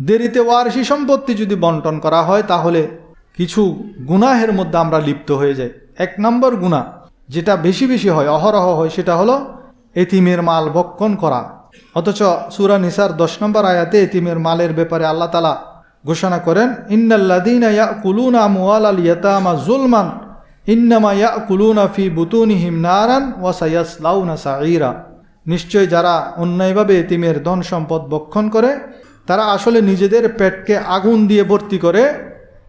দেরিতে ওয়ারসি সম্পত্তি যদি বন্টন করা হয়, তাহলে কিছু গুনাহের মধ্যে আমরা লিপ্ত হয়ে যাই। এক নম্বর গুনাহ, যেটা বেশি বেশি হয়, অহরহ হয়, সেটা হলো এতিমের মাল ভক্ষণ করা। অথচ সুরা নিসার দশ নম্বর আয়াতে এতিমের মালের ব্যাপারে আল্লাহ তালা ঘোষণা করেন ইন্নাল্লাদিনা কুলুনা মুয়াল আল ইয়াতামা জুলমান ইন্নামা ইয়া কুলুনা ফি বুতুনিহিম নারান ওয়াসাইয়াস লাউনা সাঈরা নিশ্চয় যারা অন্যায়ভাবে এতিমের ধন সম্পদ বক্ষণ করে তারা আসলে নিজেদের পেটকে আগুন দিয়ে ভর্তি করে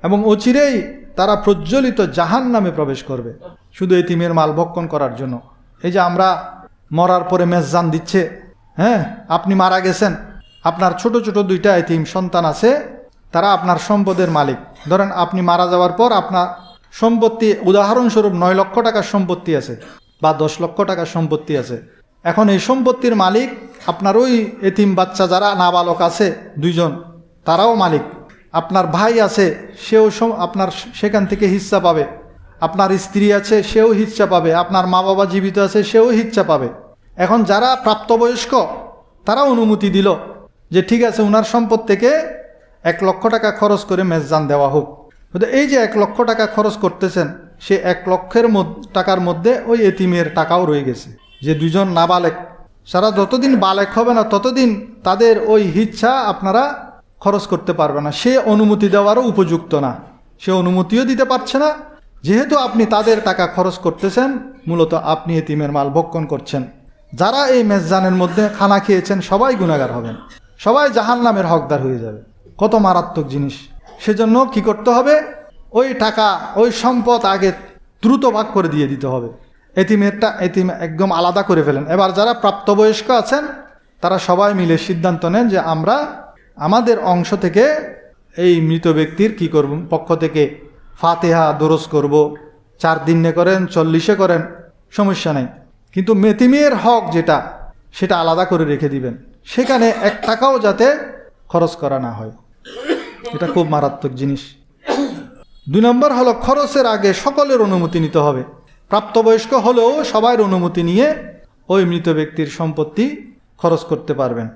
এবং অচিরেই তারা প্রজ্বলিত জাহান নামে প্রবেশ করবে। শুধু এতিমের মাল ভক্ষণ করার জন্য। এই যে আমরা মরার পরে মেজান দিচ্ছে হ্যাঁ? আপনি মারা গেছেন। আপনার ছোট ছোট দুইটা এতিম সন্তান আছে, তারা আপনার সম্পদের মালিক। ধরেন আপনি মারা যাওয়ার পর আপনার সম্পত্তি, উদাহরণস্বরূপ নয় লক্ষ টাকার সম্পত্তি আছে বা দশ লক্ষ টাকার সম্পত্তি আছে। এখন এই সম্পত্তির মালিক, আপনার ওই এতিম বাচ্চা যারা নাবালক আছে দুইজন, তারাও মালিক। আপনার ভাই আছে, সেও আপনার সেখান থেকে হিস্সা পাবে। আপনার স্ত্রী আছে, সেও হিচ্ছা পাবে। আপনার মা বাবা জীবিত আছে, সেও হিচ্ছা পাবে। এখন যারা প্রাপ্তবয়স্ক, তারা অনুমতি দিল যে ঠিক আছে ওনার সম্পদ থেকে এক লক্ষ টাকা খরচ করে মেজজান দেওয়া হোক। কিন্তু এই যে এক লক্ষ টাকা খরচ করতেছেন, সে এক লক্ষের টাকার মধ্যে ওই এতিমের টাকাও রয়ে গেছে। যে দুজন নাবালেক, সারা যতদিন বালেক হবে না, ততদিন তাদের ওই হিচ্ছা আপনারা খরচ করতে পারবে না। সে অনুমতি দেওয়ারও উপযুক্ত না। সে অনুমতিও দিতে পারছে না। যেহেতু আপনি তাদের টাকা খরচ করতেছেন, মূলত আপনি এতিমের মাল ভক্ষণ করছেন। যারা এই মেজজানের মধ্যে খানা খেয়েছেন, সবাই গুণাগার হবেন। সবাই জাহান নামের হকদার হয়ে যাবে। কত মারাত্মক জিনিস। সেজন্য কি করতে হবে? ওই টাকা, ওই সম্পদ আগে দ্রুত ভাগ করে দিয়ে দিতে হবে। এতিমেরটা এতিম একদম আলাদা করে ফেলেন। এবার যারা প্রাপ্তবয়স্ক আছেন, তারা সবাই মিলে সিদ্ধান্ত নেন যে আমরা আমাদের অংশ থেকে এই মৃত ব্যক্তির কি করব, পক্ষ থেকে ফাতেহা দরজ করব, চার দিনে করেন, চল্লিশে করেন, সমস্যা নেই। কিন্তু মেতিমের হক যেটা, সেটা আলাদা করে রেখে দিবেন। সেখানে এক টাকাও যাতে খরচ করা না হয়। এটা খুব মারাত্মক জিনিস। দুই নম্বর হলো খরচের আগে সকলের অনুমতি নিতে হবে। প্রাপ্তবয়স্ক হলেও সবার অনুমতি নিয়ে ওই মৃত ব্যক্তির সম্পত্তি খরচ করতে পারবেন।